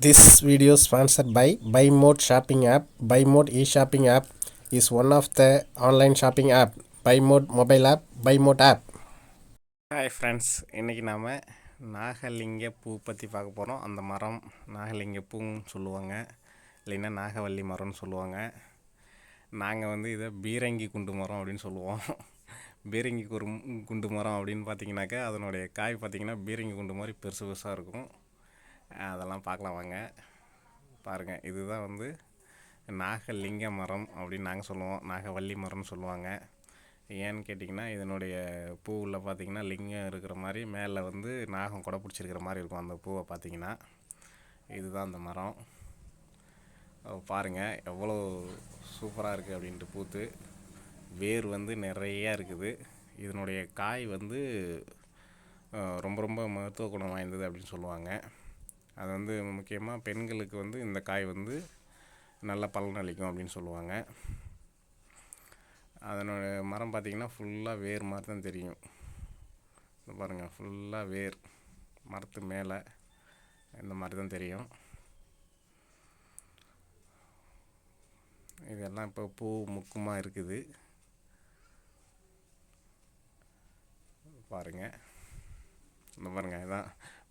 This video sponsored by buy mode Shopping app. Buy mode e-shopping app is one of the online shopping app. Buy mode mobile app, buy mode app. Hi friends இன்றைக்கி நாம் நாகலிங்க பூ பற்றி பார்க்க போகிறோம் அந்த மரம் நாகலிங்க பூன்னு சொல்லுவாங்க இல்லைன்னா நாகவல்லி மரம்னு சொல்லுவாங்க நாங்கள் வந்து இதை பீரங்கி குண்டு மரம் அப்படின்னு சொல்லுவோம் பீரங்கி குரு குண்டு மரம் அப்படின்னு பார்த்தீங்கன்னாக்கா அதனுடைய காய் பார்த்தீங்கன்னா பீரங்கி குண்டு மாதிரி பெருசு பெருசாக இருக்கும் அதெல்லாம் பார்க்கலாம் வாங்க. பாருங்கள் இதுதான் வந்து நாகலிங்க மரம் அப்படின்னு நாங்கள் சொல்லுவோம். நாகவல்லி மரம்னு சொல்லுவாங்க. ஏன்னு கேட்டிங்கன்னா இதனுடைய பூவில் பார்த்தீங்கன்னா லிங்கம் இருக்கிற மாதிரி மேலே வந்து நாகம் கொடை பிடிச்சிருக்கிற மாதிரி இருக்கும் அந்த பூவை பார்த்திங்கன்னா. இதுதான் அந்த மரம். பாருங்கள் எவ்வளோ சூப்பராக இருக்குது அப்படின்ட்டு பூத்து. வேர் வந்து நிறையா இருக்குது. இதனுடைய காய் வந்து ரொம்ப ரொம்ப மருத்துவ குணம் வாய்ந்தது அப்படின்னு சொல்லுவாங்க. அது வந்து முக்கியமாக பெண்களுக்கு வந்து இந்த காய் வந்து நல்ல பலன் அளிக்கும் அப்படின்னு சொல்லுவாங்க. அதனோட மரம் பார்த்திங்கன்னா ஃபுல்லாக வேர் மாதிரி தான் தெரியும். பாருங்கள் ஃபுல்லாக வேர். மரத்து மேலே இந்த மாதிரி தான் தெரியும். இதெல்லாம் இப்போ பூ முக்குமாக இருக்குது. பாருங்கள் இந்த பாருங்கள் இதான்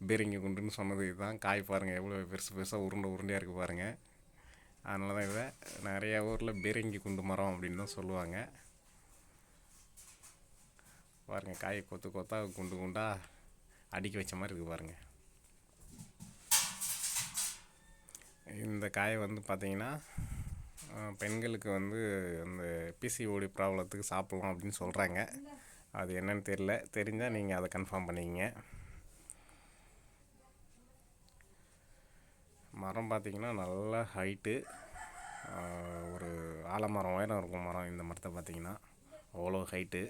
பீரங்கி குண்டுன்னு சொன்னது இதுதான். காய் பாருங்கள் எவ்வளோ பெருசு பெருசாக உருண்டை உருண்டையாக இருக்குது பாருங்கள் அதனால தான் இதை நிறையா ஊரில் பீரங்கி குண்டு மரம் அப்படின்னு தான் சொல்லுவாங்க. பாருங்கள் காயை கொத்து கொத்தாக குண்டு குண்டாக அடுக்கி வச்ச மாதிரி இருக்குது பாருங்கள் இந்த காயை வந்து பார்த்திங்கன்னா பெண்களுக்கு வந்து அந்த பிசிஓடி ப்ராப்ளத்துக்கு சாப்பிட்லாம் அப்படின்னு சொல்கிறாங்க அது என்னன்னு தெரியல. தெரிஞ்சால் நீங்கள் அதை கன்ஃபார்ம் பண்ணிக்கிங்க. மரம் பார்த்திங்கன்னா நல்ல ஹைட்டு ஒரு ஆலமரம் உயரம் இருக்கும் மரம் இந்த மரத்தை பார்த்திங்கன்னா. அவ்வளோ ஹைட்டு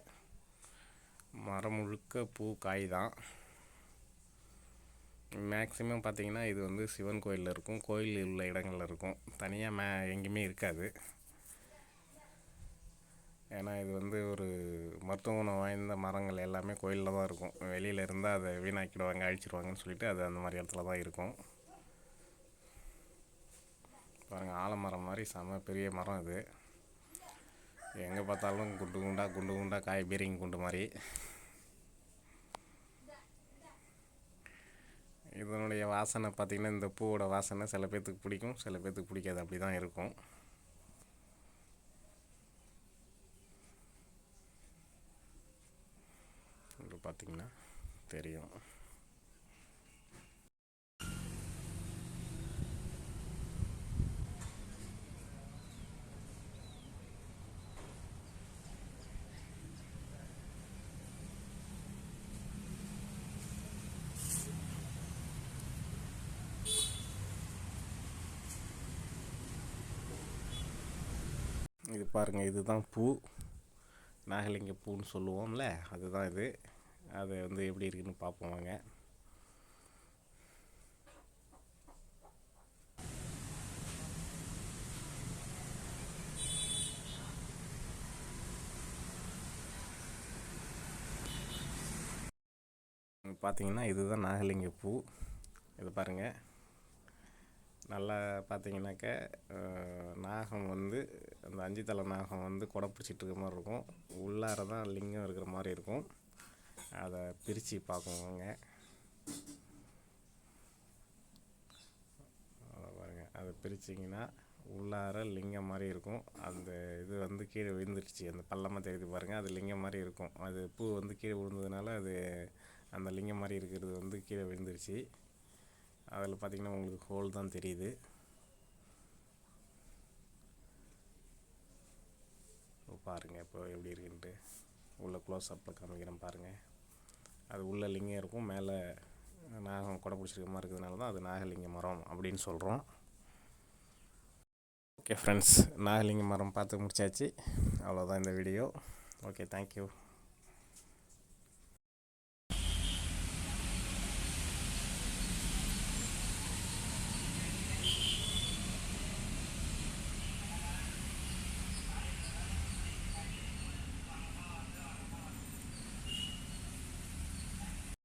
மரம் முழுக்க பூ காய் தான். மேக்ஸிமம் பார்த்திங்கன்னா இது வந்து சிவன் கோயிலில் இருக்கும். கோயில் உள்ள இடங்களில் இருக்கும். தனியாக மே எங்கேயுமே இருக்காது. ஏன்னா இது வந்து ஒரு மருத்துவ குணம் வாய்ந்த மரங்கள் எல்லாமே கோயிலில் தான் இருக்கும். வெளியில் இருந்தால் அதை வீணாக்கிடுவாங்க அழிச்சிடுவாங்கன்னு சொல்லிட்டு அது அந்த மாதிரி இடத்துல தான் இருக்கும். பாருங்கள் ஆலமரம் மாதிரி செம பெரிய மரம் இது. எங்கே பார்த்தாலும் குண்டு குண்டாக குண்டு குண்டாக காய் பீரிங் குண்டு மாதிரி. இதனுடைய வாசனை பார்த்திங்கன்னா இந்த பூவோட வாசனை சில பேர்த்துக்கு பிடிக்கும் சில பேர்த்துக்கு பிடிக்காது. அப்படி தான் இருக்கும் பார்த்திங்கன்னா தெரியும். பாருங்கள் இதுதான் பூ. நாகலிங்க பூன்னு சொல்லுவோம்ல அதுதான் இது. அது வந்து எப்படி இருக்குன்னு பார்ப்போம் வாங்க. பார்த்தீங்கன்னா இதுதான் நாகலிங்க பூ. இது பாருங்கள் நல்லா பார்த்தீங்கன்னாக்க நாகம் வந்து அந்த அஞ்சு தலை நாகம் வந்து கொடை பிடிச்சிட்டு இருக்க மாதிரி இருக்கும். உள்ளார தான் லிங்கம் இருக்கிற மாதிரி இருக்கும். அதை பிரித்து பார்க்குவோங்க பாருங்க. அதை பிரிச்சிங்கன்னா உள்ளார லிங்கம் மாதிரி இருக்கும். அந்த இது வந்து கீழே விழுந்துருச்சு. அந்த பள்ளமாக தெரியுது பாருங்கள் அது லிங்கம் மாதிரி இருக்கும். அது பூ வந்து கீழே விழுந்ததுனால அது அந்த லிங்கம் மாதிரி இருக்கிறது வந்து கீழே விழுந்துருச்சு. அதில் பார்த்திங்கன்னா உங்களுக்கு ஹோல் தான் தெரியுது. பாருங்கள் இப்போ எப்படி இருக்குன்ட்டு. உள்ளே க்ளோஸ் அப்பில் காமிக்கிறேன் பாருங்கள் அது உள்ள லிங்கம் இருக்கும் மேலே நாகம் கொடை பிடிச்சிருக்க மாதிரி இருக்கிறதுனால தான் அது நாகலிங்க மரம் அப்படின்னு சொல்கிறோம் ஓகே ஃப்ரெண்ட்ஸ் நாகலிங்க மரம் பார்த்து முடிச்சாச்சு. அவ்வளோதான் இந்த வீடியோ ஓகே தேங்க்யூ